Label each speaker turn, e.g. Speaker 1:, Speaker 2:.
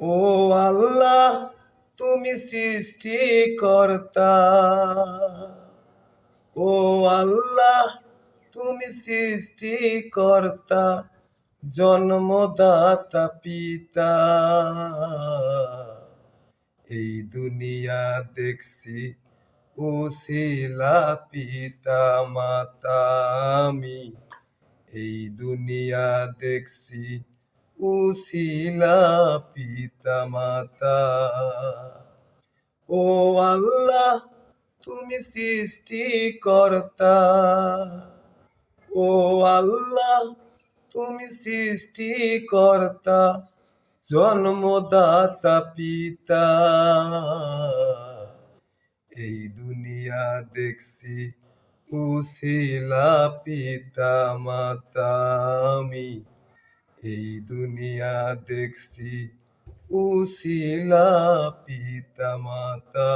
Speaker 1: ও আল্লাহ, তুমি সৃষ্টিকর্তা। ও আল্লাহ, তুমি সৃষ্টিকর্তা, জন্মদাতা, পিতা। এই দুনিয়া দেখছি উশিলা পিতা, মাতা আমি। এই দুনিয়া দেখছি উশিলা পিতা মাতা ও আল্লাহ, তুমি সৃষ্টিকর্তা। ও আল্লাহ, তুমি সৃষ্টিকর্তা, জন্মদাতা পিতা। এই দুনিয়া দেখছি উশিলা পিতা মাতা আমি। এই দুনিয়া দেখছি উশিলা পিতা মাতা